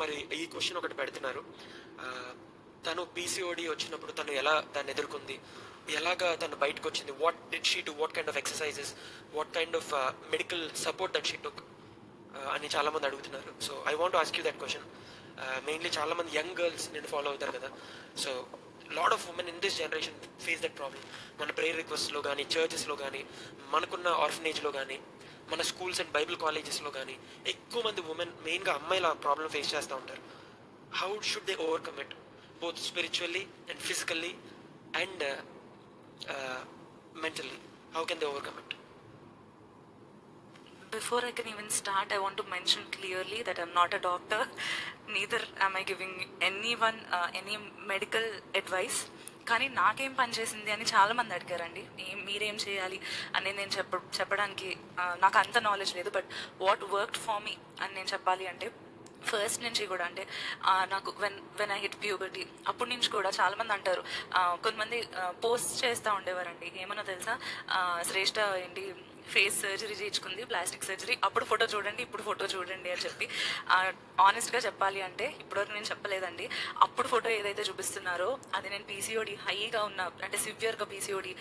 మరి ఈ క్వశ్చన్ ఒకటి పెడుతున్నారు? తను పీసీఓడి వచ్చినప్పుడు తను ఎలా దాన్ని ఎదుర్కొంది? ఎలాగా తను బయటకు వచ్చింది? What did she to what kind of exercises what kind of medical support that she took అని చాలామంది అడుగుతున్నారు. So I want ask you that question mainly చాలా మంది యంగ్ గర్ల్స్ నేను ఫాలో అవుతారు కదా. So lot of women in this generation face that problem మన prayer రిక్వెస్ట్లో కానీ చర్చెస్లో కానీ మనకున్న ఆర్ఫనేజ్లో కానీ మన స్కూల్స్ అండ్ బైబిల్ కాలేజెస్లో కానీ ఎక్కువ మంది ఉమెన్ మెయిన్గా అమ్మాయిలు ఆ ప్రాబ్లం ఫేస్ చేస్తూ ఉంటారు how should they overcome it both spiritually and physically and mentally how can they overcome it Before I can even start, I want to mention clearly that I'm not a doctor. Neither am I giving anyone uh, any medical advice. కానీ నాకేం పని చేసింది అని చాలా మంది అడిగారండి. ఏం మీరేం చేయాలి? అని నేను చెప్ప చెప్పడానికి నాకు అంత నాలెడ్జ్ లేదు. But what work for me అని నేను చెప్పాలి అంటే ఫస్ట్ నుంచి కూడా అంటే నాకు when when I hit puberty అప్పటి నుంచి కూడా చాలా మంది అంటారు. కొంతమంది పోస్ట్ చేస్తూ ఉండేవారండి. ఏమన్నా తెలుసా? శ్రేష్ట శ్రేష్ఠ ఏంటి ఫేస్ సర్జరీ చేయించుకుంది ప్లాస్టిక్ సర్జరీ. అప్పుడు ఫోటో చూడండి ఇప్పుడు ఫోటో చూడండి అని చెప్పి ఆనెస్ట్గా చెప్పాలి అంటే ఇప్పటివరకు నేను చెప్పలేదండి. అప్పుడు ఫోటో ఏదైతే చూపిస్తున్నారో అది నేను పీసీఓడి హైగా ఉన్న అంటే సివియర్గా పీసీఓడి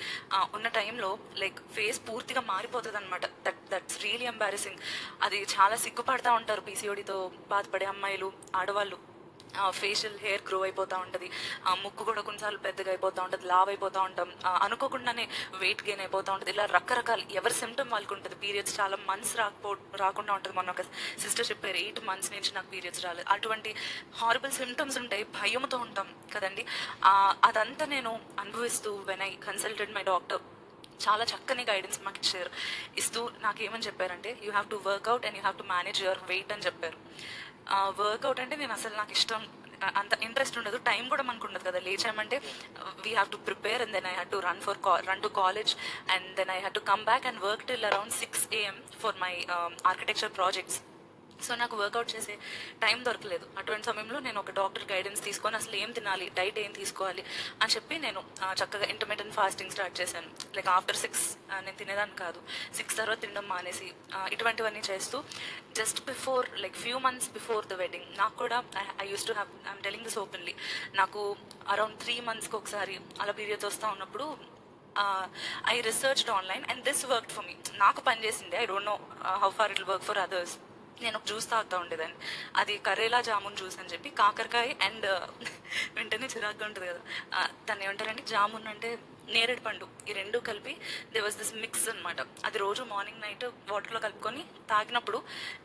ఉన్న టైంలో లైక్ ఫేస్ పూర్తిగా మారిపోతుంది అనమాట దట్ దట్స్ రియలీ ఎంబారెసింగ్ అది చాలా సిగ్గుపడతా ఉంటారు పీసీఓడితో బాధపడే అమ్మాయిలు ఆడవాళ్ళు. ఫేషియల్ హెయిర్ గ్రో అయిపోతూ ఉంటుంది. ఆ ముక్కు కూడా కొన్నిసార్లు పెద్దగా అయిపోతూ ఉంటుంది లావ్ అయిపోతూ ఉంటాం. అనుకోకుండానే వెయిట్ గెయిన్ అయిపోతూ ఉంటుంది. ఇలా రకరకాల ఎవరి సిమ్టమ్ వాళ్ళకి ఉంటుంది. పీరియడ్స్ చాలా మంత్స్ రాకపో రాకుండా ఉంటుంది. మొన్న ఒక సిస్టర్ చెప్పారు ఎయిట్ మంత్స్ నుంచి నాకు పీరియడ్స్ రాలేదు. అటువంటి హారబుల్ సిమ్టమ్స్ ఉంటాయి భయంతో ఉంటాం కదండి. అదంతా నేను అనుభవిస్తూ when I consulted my doctor చాలా చక్కని గైడెన్స్ మాకు ఇచ్చారు. ఇస్తూ నాకు ఏమని చెప్పారంటే you have to work out and you have to manage your weight అని చెప్పారు. వర్కౌట్ అంటే నేను అసలు నాకు ఇష్టం అంత ఇంట్రెస్ట్ ఉండదు. టైం కూడా మనకు ఉండదు కదా. లేచామంటే we have to prepare and then I have to run for run to college and then I have to come back and work till around six AM for my architecture projects so నాకు workout చేసే time దొరకలేదు. అటువంటి సమయంలో నేను ఒక doctor guidance తీసుకొని అసలు ఏం తినాలి డైట్ ఏం తీసుకోవాలి అని చెప్పి నేను చక్కగా ఇంటర్మీడియట్ ఫాస్టింగ్ స్టార్ట్ చేశాను. లైక్ ఆఫ్టర్ సిక్స్ నేను తినేదాన్ని కాదు. సిక్స్ తర్వాత తినడం మానేసి ఇటువంటివన్నీ చేస్తూ just before like few months before the wedding నాకు కూడా I use to have I'm telling this openly నాకు అరౌండ్ త్రీ మంత్స్కి ఒకసారి అలా పీరియడ్స్ వస్తూ ఉన్నప్పుడు I researched online and this work for me నాకు పనిచేసింది. I don't know how far it work for others నేను ఒక జ్యూస్ తాగుతూ ఉండేదాన్ని. అది కరేలా జామున్ జ్యూస్ అని చెప్పి కాకరకాయ అండ్ వెంటనే చిరాగ్గా ఉంటుంది కదా. దాన్ని ఏమంటారంటే జామున్ అంటే నేరేడు పండు. ఈ రెండు కలిపి దే వాజ్ దిస్ మిక్స్ అనమాట అది రోజు మార్నింగ్ నైట్ వాటర్లో కలుపుకొని తాగినప్పుడు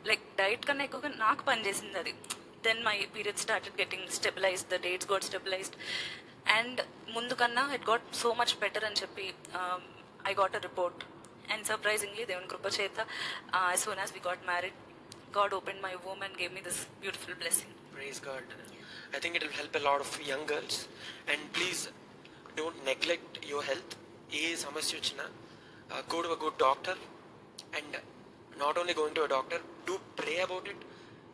లైక్ డైట్ కన్నా ఎక్కువగా నాకు పనిచేసింది అది. Then my period started getting stabilized the dates got stabilized and ముందు కన్నా it got so much better అని చెప్పి I got a report and surprisingly దేవుని కృప చేత as soon as we got married God open my womb and gave me this beautiful blessing Praise God. I think it will help a lot of young girls. And please don't neglect your health. ఏ సమస్య వచ్చినా go to a good doctor and not only going to a doctor do pray about it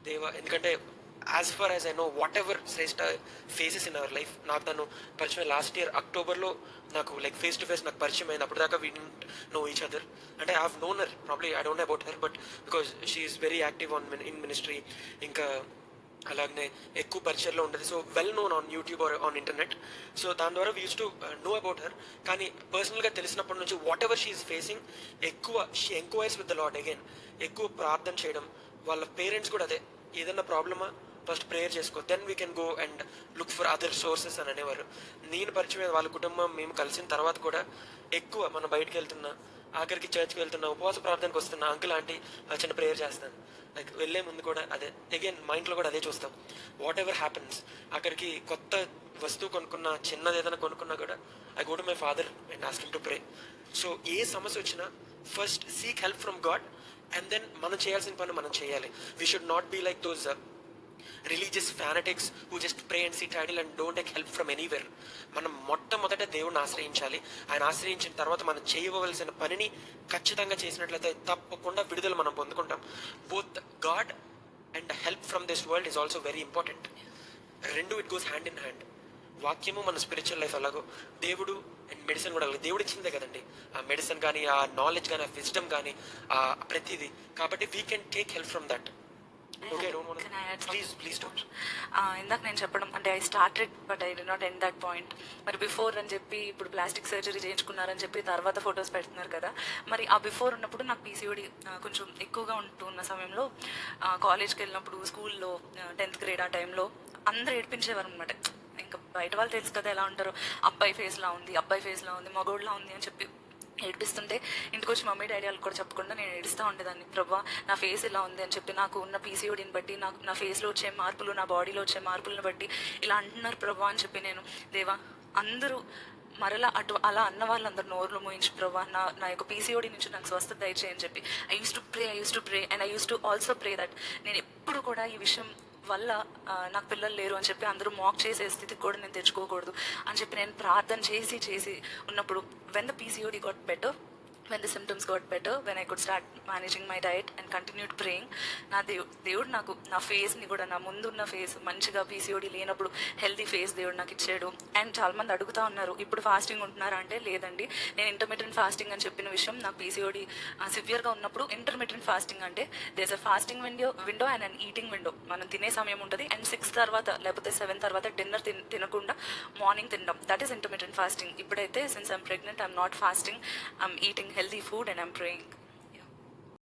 దేవ ఎందుకంటే as far as I know whatever Shreshta faces in our life నాకు తను పరిచయం last year అక్టోబర్లో నాకు లైక్ ఫేస్ టు ఫేస్ నాకు పరిచయం అయింది. అప్పుడు దాకా వీ నో ఈచ్ అదర్ అంటే I have known her probably I don't about her but because she is very active on in ministry ఇంకా అలాగనే ఎక్కువ పరిచయంలో ఉంటుంది so well known on YouTube or on internet so దాని ద్వారా we use to know about her కానీ పర్సనల్గా తెలిసినప్పటి నుంచి వాట్ ఎవర్ షీఈస్ ఫేసింగ్ ఎక్కువ she enquires with the lord again ఎక్కువ ప్రార్థన చేయడం వాళ్ళ పేరెంట్స్ కూడా అదే ఏదన్నా ప్రాబ్లమా ఫస్ట్ ప్రేయర్ చేసుకో. Then we can go and look for other sources అని అనేవారు. నేను పరిచయం వాళ్ళ కుటుంబం మేము కలిసిన తర్వాత కూడా ఎక్కువ మనం బయటకు వెళ్తున్నా ఆఖరికి చర్చ్కి వెళ్తున్నా ఉపవాస ప్రార్థనకు వస్తున్నా అంకుల్ ఆంటీ ఆ చిన్న ప్రేయర్ చేస్తాను. లైక్ వెళ్ళే ముందు కూడా అదే అగైన్ మైండ్లో కూడా అదే చూస్తాం. వాట్ ఎవర్ హ్యాపెన్స్ అక్కడికి కొత్త వస్తువు కొనుక్కున్నా చిన్నది ఏదైనా కొనుక్కున్నా కూడా I go to my father and asking to pray so ఏ సమస్య వచ్చినా first seek help from God and then మనం చేయాల్సిన పని మనం చేయాలి. We should not be like those religious fanatics who just pray and sit idle and don't take help from anywhere మనం మొట్టమొదట దేవుడిని ఆశ్రయించాలి. ఆయన ఆశ్రయించిన తర్వాత మనం చేయవలసిన పనిని ఖచ్చితంగా చేసినట్లయితే తప్పకుండా విడుదల మనం పొందుకుంటాం. Both God and help from this world is also very important రెండు it goes hand in hand వాక్యము మన స్పిరిచువల్ లైఫ్ అలాగో దేవుడు అండ్ మెడిసిన్ కూడా అలాగే. దేవుడు ఇచ్చిందే కదండి. ఆ మెడిసిన్ కానీ ఆ నాలెడ్జ్ కానీ ఆ విజ్డమ్ కానీ ఆ ప్రతిదీ. కాబట్టి we can take help from that Please don't. ఆ, ఇందాక నేను చెప్పడం అంటే I started but I did not end that point మరి బిఫోర్ అని చెప్పి ఇప్పుడు ప్లాస్టిక్ సర్జరీ చేయించుకున్నారని చెప్పి తర్వాత ఫొటోస్ పెడుతున్నారు కదా. మరి ఆ బిఫోర్ ఉన్నప్పుడు నాకు పీసీఓడి కొంచెం ఎక్కువగా ఉంటున్న సమయంలో కాలేజ్కి వెళ్ళినప్పుడు స్కూల్లో టెన్త్ గ్రేడ్ ఆ టైంలో అందరూ ఏడిపించేవారు అనమాట ఇంకా బయట వాళ్ళు తెలుసు కదా ఎలా ఉంటారో. అబ్బాయి ఫేస్లా ఉంది అబ్బాయి ఫేస్లా ఉంది మగోడ్లా ఉంది అని చెప్పి ఏడిపిస్తుంటే ఇంటికి వచ్చి మమ్మీ డాడీ వాళ్ళకి కూడా చెప్పకుండా నేను ఏడుస్తూ ఉండేదాన్ని. ప్రభా నా ఫేస్ ఇలా ఉంది అని చెప్పి నాకు ఉన్న పీసీఓడిని బట్టి నాకు నా ఫేస్లో వచ్చే మార్పులు నా బాడీలో వచ్చే మార్పులను బట్టి ఇలా అంటున్నారు ప్రభా అని చెప్పి నేను. దేవా అందరూ మరలా అటు అలా అన్న వాళ్ళందరూ నోర్లు మూయించి ప్రభా. నా నా యొక్క పీసీఓడి నుంచి నాకు స్వస్థత దయచేయని చెప్పి. I use to pray I use to pray and I use to also pray that నేను ఎప్పుడు కూడా ఈ విషయం వల్ల నాకు పిల్లలు లేరు అని చెప్పి అందరూ మాక్ చేసే స్థితికి కూడా నేను తెచ్చుకోకూడదు అని చెప్పి నేను ప్రార్థన చేసి చేసి ఉన్నప్పుడు when the PCOD got better when the symptoms got better when I could start managing my diet and continued praying నా దేవుడు దేవుడు నాకు నా ఫేస్ని కూడా నా ముందున్న ఫేస్ మంచిగా పీసీఓడి లేనప్పుడు హెల్తీ ఫేస్ దేవుడు నాకు ఇచ్చాడు. అండ్ చాలా మంది అడుగుతా ఉన్నారు ఇప్పుడు ఫాస్టింగ్ ఉంటున్నారా? అంటే లేదండి. నేను ఇంటర్మీడియట్ ఫాస్టింగ్ అని చెప్పిన విషయం నా పీసీఓడి సివియర్గా ఉన్నప్పుడు ఇంటర్మీడియట్ ఫాస్టింగ్ అంటే does a fasting window window and and eating window మనం తినే సమయం ఉంటుంది అండ్ సిక్స్ తర్వాత లేకపోతే సెవెన్ తర్వాత డిన్నర్ తిన తినకుండా మార్నింగ్ తినడం దట్ ఈస్ ఇంటర్మీడియట్ ఫాస్టింగ్ ఇప్పుడైతే since I'm pregnant I'm not fasting I'm eating healthy food and I'm praying